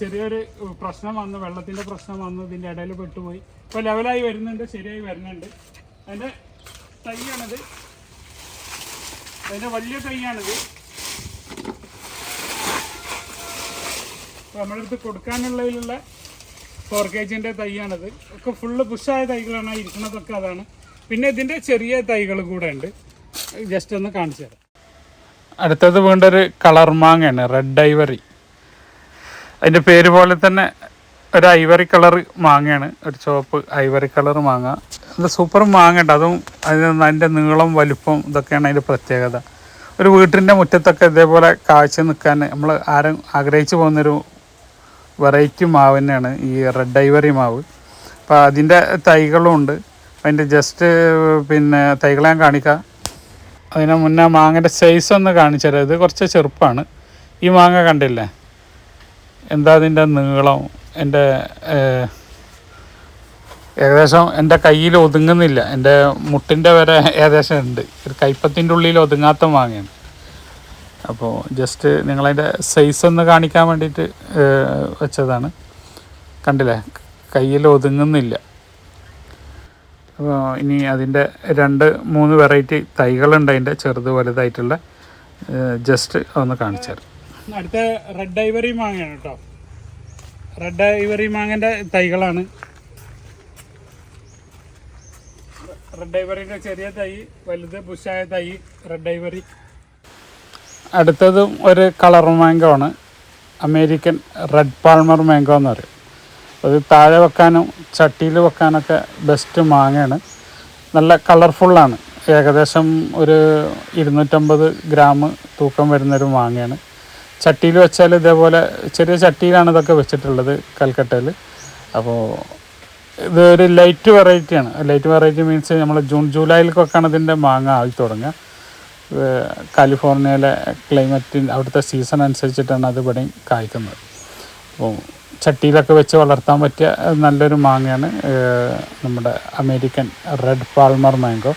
ചെറിയൊരു പ്രശ്നം വന്നു വെള്ളത്തിന്റെ പ്രശ്നം വന്നു ഇതിന്റെ ഇടയിൽ പെട്ടുപോയി. ഇപ്പോൾ ലെവലായി വരുന്നുണ്ട് ശരിയായി വരുന്നുണ്ട്. അതിന്റെ തൈയാണിത്. അതിന്റെ വലിയ തൈയാണിത്. അപ്പോൾ നമ്മുടെ അടുത്ത് കൊടുക്കാനുള്ളതിലുള്ള ഫോർ കെ ജിന്റെ തൈയാണിത്. ഒക്കെ ഫുള്ള് ബുഷായ തൈകളാണ് ഇരിക്കുന്നതൊക്കെ അതാണ്. പിന്നെ ഇതിന്റെ ചെറിയ തൈകൾ കൂടെ ഉണ്ട്. ജസ്റ്റ് ഒന്ന് കാണിച്ചു തരാം. അടുത്തത് വീണ്ടൊരു കളർ മാങ്ങയാണ് റെഡ് ഐവറി അതിന്റെ പേര് പോലെ തന്നെ ഒരു ഐവറി കളർ മാങ്ങയാണ് ഒരു ചുവപ്പ് ഐവറി കളർ മാങ്ങ. അത് സൂപ്പർ മാങ്ങ ഉണ്ട്. അതും അതിന് അതിന്റെ നീളം വലുപ്പം ഇതൊക്കെയാണ് അതിന്റെ പ്രത്യേകത. ഒരു വീട്ടിന്റെ മുറ്റത്തൊക്കെ ഇതേപോലെ കാഴ്ച നിൽക്കാൻ നമ്മൾ ആരും ആഗ്രഹിച്ചു പോകുന്നൊരു വെറൈറ്റി മാവ് തന്നെയാണ് ഈ റെഡ് ഐവറി മാവ്. അപ്പോൾ അതിന്റെ തൈകളും ഉണ്ട്. അതിന്റെ ജസ്റ്റ് പിന്നെ തൈകളെ ഞാൻ കാണിക്കാം. അതിന് മുന്നേ മാങ്ങയുടെ സൈസ് ഒന്ന് കാണിച്ചു തരാം ഇത് കുറച്ച് ചെറുപ്പമാണ് ഈ മാങ്ങ കണ്ടില്ലേ? എന്താ അതിന്റെ നീളം? എന്റെ ഏകദേശം എന്റെ കയ്യിൽ ഒതുങ്ങുന്നില്ല. എന്റെ മുട്ടിന്റെ വരെ ഏകദേശം ഉണ്ട്. ഒരു കൈപ്പത്തിന്റെ ഉള്ളിൽ ഒതുങ്ങാത്ത മാങ്ങയാണ്. അപ്പോൾ ജസ്റ്റ് നിങ്ങളതിന്റെ സൈസ് ഒന്ന് കാണിക്കാൻ വേണ്ടിയിട്ട് വെച്ചതാണ്. കണ്ടില്ലേ? കയ്യിൽ ഒതുങ്ങുന്നില്ല. അപ്പോൾ ഇനി അതിന്റെ രണ്ട് മൂന്ന് വെറൈറ്റി തൈകളുണ്ട് അതിന്റെ ചെറുത് വലുതായിട്ടുള്ള. ജസ്റ്റ് ഒന്ന് കാണിച്ചു തരാം. അടുത്ത റെഡ് ഐവറി മാങ്ങയാണ് കേട്ടോ റെഡ് ഐവറി മാങ്ങന്റെ തൈകളാണ്. റെഡ് ഐവറിന്റെ ചെറിയ തൈ വലുത് ബുഷായ തൈ റെഡ് ഐവറി അടുത്തതും ഒരു കളർ മാങ്കോ ആണ്. അമേരിക്കൻ റെഡ് പാൾമർ മാങ്കോ എന്ന് പറയും. അത് താഴെ വെക്കാനും ചട്ടിയിൽ വെക്കാനൊക്കെ ബെസ്റ്റ് മാങ്ങയാണ്. നല്ല കളർഫുള്ളാണ് ഏകദേശം ഒരു ഇരുന്നൂറ്റമ്പത് ഗ്രാം തൂക്കം വരുന്നൊരു മാങ്ങയാണ്. ചട്ടിയിൽ വെച്ചാൽ ഇതേപോലെ ചെറിയ ചട്ടിയിലാണ് ഇതൊക്കെ വെച്ചിട്ടുള്ളത് കൽക്കട്ടയിൽ അപ്പോൾ ഇത് ഒരു ലൈറ്റ് വെറൈറ്റിയാണ് ലൈറ്റ് വെറൈറ്റി മീൻസ് നമ്മൾ ജൂൺ ജൂലൈയിലേക്കൊക്കെയാണ് ഇതിന്റെ മാങ്ങ ആയി തുടങ്ങുക. കാലിഫോർണിയയിലെ ക്ലൈമറ്റിന്റെ അവിടുത്തെ സീസൺ അനുസരിച്ചിട്ടാണ് അത് ഇവിടെയും കായ്ക്കുന്നത്. അപ്പോൾ ചട്ടിയിലൊക്കെ വെച്ച് വളർത്താൻ പറ്റിയ നല്ലൊരു മാങ്ങയാണ് നമ്മുടെ അമേരിക്കൻ റെഡ് പാൾമർ മാംഗോ.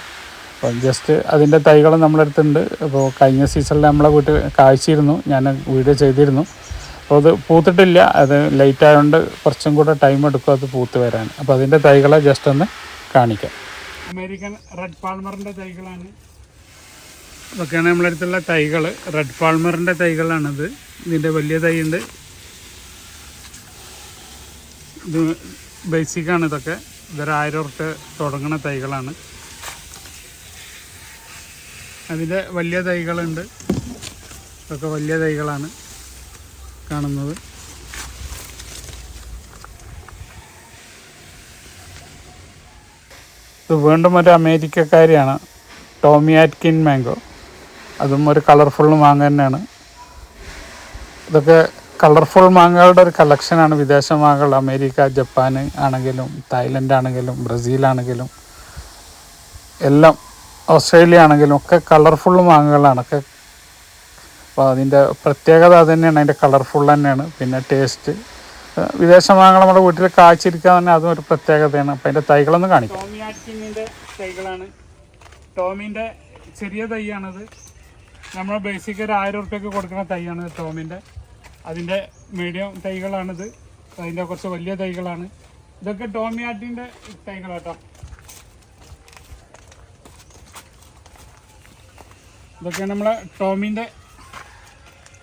അപ്പോൾ ജസ്റ്റ് അതിന്റെ തൈകൾ നമ്മളെടുത്തുണ്ട് അപ്പോൾ കഴിഞ്ഞ സീസണിൽ നമ്മളെ വീട്ടിൽ കാഴ്ചയിരുന്നു. ഞാൻ വീഡിയോ ചെയ്തിരുന്നു. അപ്പോൾ അത് പൂത്തിട്ടില്ല. അത് ലേറ്റ് ആയതുകൊണ്ട് കുറച്ചും കൂടെ ടൈം എടുക്കും അത് പൂത്ത് വരാൻ. അപ്പോൾ അതിന്റെ തൈകളെ ജസ്റ്റ് ഒന്ന് കാണിക്കാം. അമേരിക്കൻ റെഡ് പാൾമറിന്റെ തൈകളാണ്. ഇതൊക്കെയാണ് നമ്മളെടുത്തുള്ള തൈകൾ. റെഡ് പാൾമറിന്റെ തൈകളാണിത്. ഇതിന്റെ വലിയ തൈ ഉണ്ട് ഇത് ബേസിക്കാണ് ഇതൊക്കെ. ഇതൊരു ആയിരം തുടങ്ങുന്ന തൈകളാണ്. അതിന്റെ വലിയ തൈകളുണ്ട്. ഇതൊക്കെ വലിയ തൈകളാണ് കാണുന്നത്. ഇത് വീണ്ടും ഒരു അമേരിക്കക്കാരിയാണ്. ടോമി ആറ്റ്കിൻ മാംഗോ. അതും ഒരു കളർഫുൾ മാങ്ങ തന്നെയാണ്. ഇതൊക്കെ കളർഫുൾ മാങ്ങകളുടെ ഒരു കളക്ഷനാണ് വിദേശ മാങ്ങകൾ അമേരിക്ക ജപ്പാൻ ആണെങ്കിലും തായ്ലൻഡ് ആണെങ്കിലും ബ്രസീൽ ആണെങ്കിലും എല്ലാം ഓസ്ട്രേലിയ ആണെങ്കിലും ഒക്കെ കളർഫുൾ മാങ്ങകളാണ്. ഒക്കെ അപ്പോൾ അതിന്റെ പ്രത്യേകത അത് തന്നെയാണ്. അതിന്റെ കളർഫുൾ തന്നെയാണ്. പിന്നെ ടേസ്റ്റ്. വിദേശ മാങ്ങകൾ നമ്മുടെ വീട്ടിൽ കാച്ചിരിക്കാൻ തന്നെ അതും ഒരു പ്രത്യേകതയാണ്. അപ്പം അതിന്റെ തൈകളൊന്ന് കാണിക്കും. തൈകളാണ്. ടോമിന്റെ ചെറിയ തൈയാണത്. നമ്മൾ ബേസിക് ഒരു ആയിരം ഉറുപ്പ്യക്ക് കൊടുക്കുന്ന തൈയാണ് ടോമിന്റെ. അതിന്റെ മീഡിയം തൈകളാണിത്. അതിന്റെ കുറച്ച് വലിയ തൈകളാണ്. ഇതൊക്കെ ടോമിയാട്ടിന്റെ തൈകളാട്ടോ. ഇതൊക്കെ നമ്മളെ ടോമിന്റെ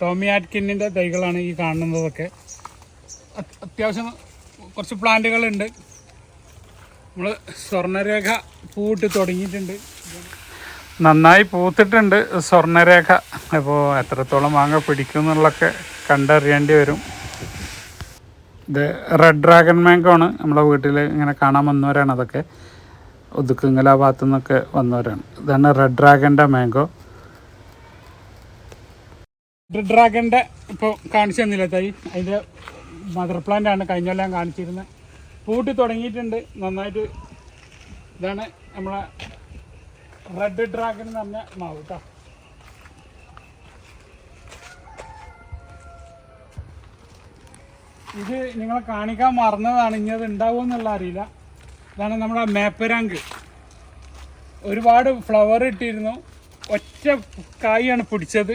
ടോമി ആറ്റ്കിന്നിന്റെ തൈകളാണ് ഈ കാണുന്നതൊക്കെ. അത്- അത്യാവശ്യം കുറച്ച് പ്ലാന്റുകളുണ്ട്. നമ്മൾ സ്വർണരേഖ പൂവിട്ട് തുടങ്ങിയിട്ടുണ്ട്. നന്നായി പൂത്തിട്ടുണ്ട് സ്വർണരേഖ. അപ്പോൾ എത്രത്തോളം മാങ്ങ പിടിക്കും എന്നുള്ളതൊക്കെ കണ്ടറിയേണ്ടി വരും. ഇത് റെഡ് ഡ്രാഗൺ മാങ്കോ ആണ്. നമ്മളെ വീട്ടിൽ ഇങ്ങനെ കാണാൻ വന്നവരാണ് അതൊക്കെ. ഒതുക്കുങ്ങല ഭാഗത്തു നിന്നൊക്കെ വന്നവരാണ്. ഇതാണ് റെഡ് ഡ്രാഗന്റെ മാങ്കോ റെഡ് ഡ്രാഗന്റെ ഇപ്പോൾ കാണിച്ചു തന്നില്ല തൈ അതിന്റെ മദർ പ്ലാന്റ് ആണ് കഴിഞ്ഞ കൊല്ലം കാണിച്ചിരുന്നത് പൂട്ടി തുടങ്ങിയിട്ടുണ്ട്. നന്നായിട്ട് ഇതാണ് നമ്മളെ റെഡ് ഡ്രാഗൺ എന്ന് പറഞ്ഞ മാവ് കേട്ടോ ഇത് നിങ്ങളെ കാണിക്കാൻ മറന്നതാണ്. ഇനി അത് ഉണ്ടാവും എന്നുള്ള അറിയില്ല. ഇതാണ് നമ്മുടെ മേപ്പരാങ്ക്. ഒരുപാട് ഫ്ലവർ ഇട്ടിരുന്നു. ഒറ്റ കായാണ് പിടിച്ചത്.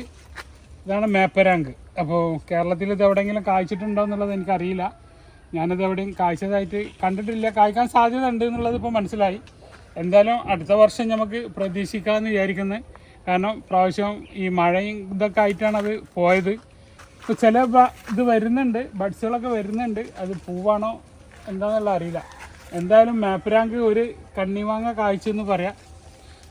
ഇതാണ് മേപ്പരാങ്ക്. അപ്പോൾ കേരളത്തിൽ ഇത് എവിടെയെങ്കിലും കായ്ച്ചിട്ടുണ്ടോ എന്നുള്ളത് എനിക്കറിയില്ല. ഞാനത് എവിടെയും കായ്ച്ചതായിട്ട് കണ്ടിട്ടില്ല. കായ്ക്കാൻ സാധ്യത ഉണ്ട് എന്നുള്ളത് ഇപ്പോൾ മനസ്സിലായി. എന്തായാലും അടുത്ത വർഷം നമുക്ക് പ്രതീക്ഷിക്കാമെന്ന് വിചാരിക്കുന്നത് കാരണം പ്രാവശ്യം ഈ മഴയും ഇതൊക്കെ ആയിട്ടാണ് അത് പോയത്. ഇപ്പോൾ ചില ഇത് വരുന്നുണ്ട് ബഡ്സുകളൊക്കെ വരുന്നുണ്ട്. അത് പൂവാണോ എന്താണെന്നുള്ള അറിയില്ല. എന്തായാലും മാപ്പിരാങ്ക് ഒരു കണ്ണിമാങ്ങ എന്ന് പറയാം.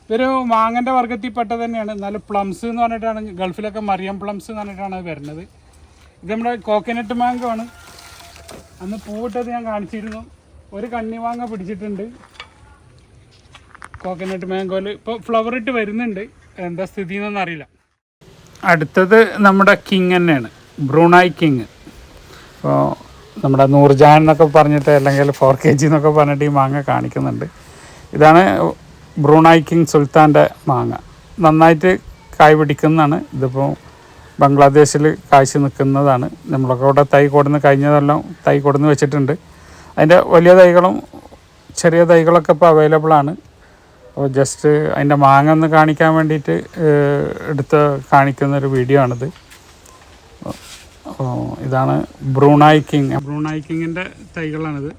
ഇതൊരു മാങ്ങന്റെ വർഗത്തിൽപ്പെട്ട തന്നെയാണ്. നല്ല പ്ലംസ് എന്ന് പറഞ്ഞിട്ടാണ് ഗൾഫിലൊക്കെ മറിയം പ്ലംസ് എന്ന് പറഞ്ഞിട്ടാണ് അത് വരുന്നത്. ഇത് നമ്മുടെ കോക്കനട്ട് മാങ്കോ അന്ന് പൂവിട്ടത് ഞാൻ കാണിച്ചിരുന്നു. ഒരു കണ്ണിമാങ്ങ പിടിച്ചിട്ടുണ്ട്. കോക്കനട്ട് മാങ്കോയിൽ ഇപ്പോൾ ഫ്ലവർ ഇട്ട് വരുന്നുണ്ട്. എന്താ സ്ഥിതി എന്നൊന്നും അറിയില്ല. അടുത്തത് നമ്മുടെ കിങ് തന്നെയാണ്. Brunei king. ഇപ്പോൾ നമ്മുടെ നൂർജാൻ എന്നൊക്കെ പറഞ്ഞിട്ട് അല്ലെങ്കിൽ ഫോർ കെ ജി എന്നൊക്കെ പറഞ്ഞിട്ട് ഈ മാങ്ങ കാണിക്കുന്നുണ്ട്. ഇതാണ് ബ്രൂണായി കിങ് സുൽത്താന്റെ മാങ്ങ. നന്നായിട്ട് കായ് പിടിക്കുന്നതാണ്. ഇതിപ്പോൾ ബംഗ്ലാദേശിൽ കാഴ്ച നിൽക്കുന്നതാണ്. നമ്മളൊക്കെ ഇവിടെ തൈ കൊടുന്ന് കഴിഞ്ഞതെല്ലാം തൈ കൊടുന്ന് വെച്ചിട്ടുണ്ട്. അതിന്റെ വലിയ തൈകളും ചെറിയ തൈകളൊക്കെ ഇപ്പോൾ അവൈലബിൾ ആണ്. അപ്പോൾ ജസ്റ്റ് അതിന്റെ മാങ്ങ ഒന്ന് കാണിക്കാൻ വേണ്ടിയിട്ട് എടുത്ത് കാണിക്കുന്ന ഒരു വീഡിയോ ആണിത്. ഇതാണ് ബ്രൂണായി കിങ് ബ്രൂണായി കിങ്ങിന്റെ തൈകളാണിത്.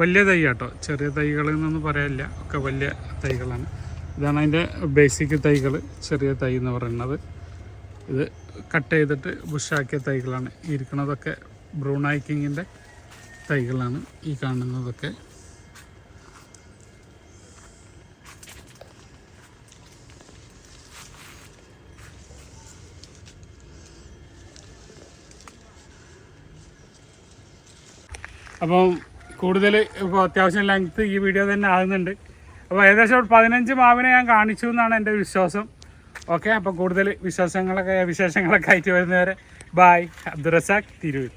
വലിയ തൈ കേട്ടോ ചെറിയ തൈകൾ എന്നൊന്നും പറയാനില്ല. ഒക്കെ വലിയ തൈകളാണ്. ഇതാണ് അതിന്റെ ബേസിക് തൈകൾ ചെറിയ തൈ എന്ന് പറയുന്നത്. ഇത് കട്ട് ചെയ്തിട്ട് ബുഷാക്കിയ തൈകളാണ്. ഇരിക്കുന്നതൊക്കെ ബ്രൂണായി കിങ്ങിന്റെ തൈകളാണ്. ഈ കാണുന്നതൊക്കെ അപ്പം കൂടുതൽ ഇപ്പോൾ അത്യാവശ്യം ലെങ്ത്ത് ഈ വീഡിയോ തന്നെ ആകുന്നുണ്ട്. അപ്പോൾ ഏകദേശം പതിനഞ്ച് മാവിനെ ഞാൻ കാണിച്ചു എന്നാണ് എന്റെ വിശ്വാസം. ഓക്കെ അപ്പോൾ കൂടുതൽ വിശ്വാസങ്ങളൊക്കെ വിശേഷങ്ങളൊക്കെ ആയിട്ട് വരുന്നവരെ ബായ് അബ്ദുറസാഖ് തിരൂർ.